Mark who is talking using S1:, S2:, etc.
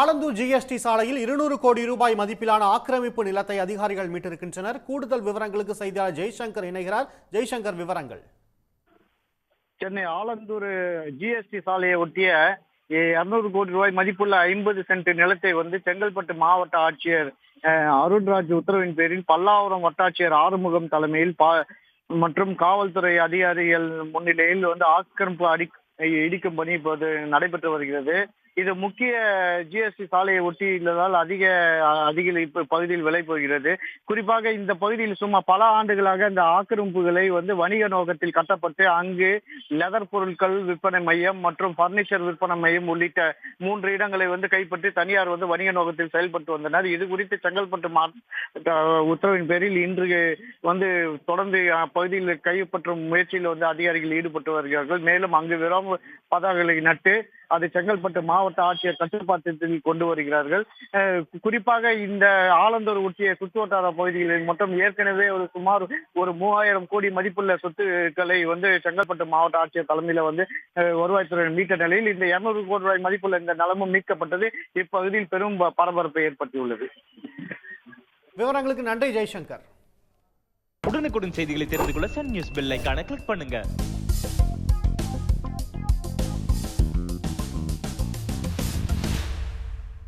S1: Alandur GST சாலையில் இருநூறு கோடி ரூபாய் மதிப்பிலான ஆக்கிரமிப்பு நிலத்தை அதிகாரிகள் மீட்டிருக்கின்றனர். கூடுதல் விவரங்களுக்கு செய்தியாளர் ஜெய்சங்கர் இணைகிறார். ஜெய்சங்கர் விவரங்கள்.
S2: சென்னை ஆலந்தூர் ஜிஎஸ்டி சாலையை ஒட்டிய இருநூறு கோடி ரூபாய் மதிப்புள்ள ஐம்பது சென்ட் நிலத்தை வந்து செங்கல்பட்டு மாவட்ட ஆட்சியர் அருண்ராஜ் உத்தரவின் பேரில் பல்லாவரம் வட்டாட்சியர் ஆறுமுகம் தலைமையில் பா மற்றும் காவல்துறை அதிகாரிகள் முன்னிலையில் வந்து ஆக்கிரமிப்பு அடி இடிக்கும் பணி இப்போது நடைபெற்று வருகிறது. இது முக்கிய ஜிஎஸ்டி சாலையை ஒட்டி உள்ளதால் அதிக அதிக பகுதியில் விலை போகிறது. குறிப்பாக இந்த பகுதியில் சும்மா பல ஆண்டுகளாக இந்த ஆக்கிரமிப்புகளை வந்து வணிக நோக்கத்தில் கட்டப்பட்டு அங்கு லெதர் பொருட்கள் விற்பனை மையம் மற்றும் பர்னிச்சர் விற்பனை மையம் உள்ளிட்ட மூன்று இடங்களை வந்து கைப்பற்றி தனியார் வந்து வணிக நோக்கத்தில் செயல்பட்டு வந்தனர். இது குறித்து செங்கல்பட்டு மா உத்தரவின் பேரில் இன்று வந்து தொடர்ந்து அப்பகுதியில் கைப்பற்றும் முயற்சியில் வந்து அதிகாரிகள் ஈடுபட்டு வருகிறார்கள். மேலும் அங்கு விரோம பதாகைகளை நட்டு அது செங்கல்பட்டு மாவட்ட ஆட்சியர் கட்டுப்பாட்டத்தில் கொண்டு வருகிறார்கள். குறிப்பாக இந்த ஆலந்தூர் ஒட்டிய சுற்றுவட்டார பகுதிகளில் மட்டும் ஏற்கனவே ஒரு சுமார் ஒரு மூவாயிரம் கோடி மதிப்புள்ள சொத்துக்களை வந்து செங்கல்பட்டு மாவட்ட ஆட்சியர் தலைமையில வந்து வருவாய்த்துறை மீட்ட நிலையில் இந்த இருநூறு கோடி ரூபாய் மதிப்புள்ள இந்த நிலமும் மீட்கப்பட்டது இப்பகுதியில் பெரும் பரபரப்பை ஏற்படுத்தியுள்ளது.
S1: விவரங்களுக்கு நன்றி ஜெய்சங்கர்.
S3: உடனுக்குடன் செய்திகளை தெரிந்து கொள்ள சன் நியூஸ் பெல் ஐகானை கிளிக் பண்ணுங்க.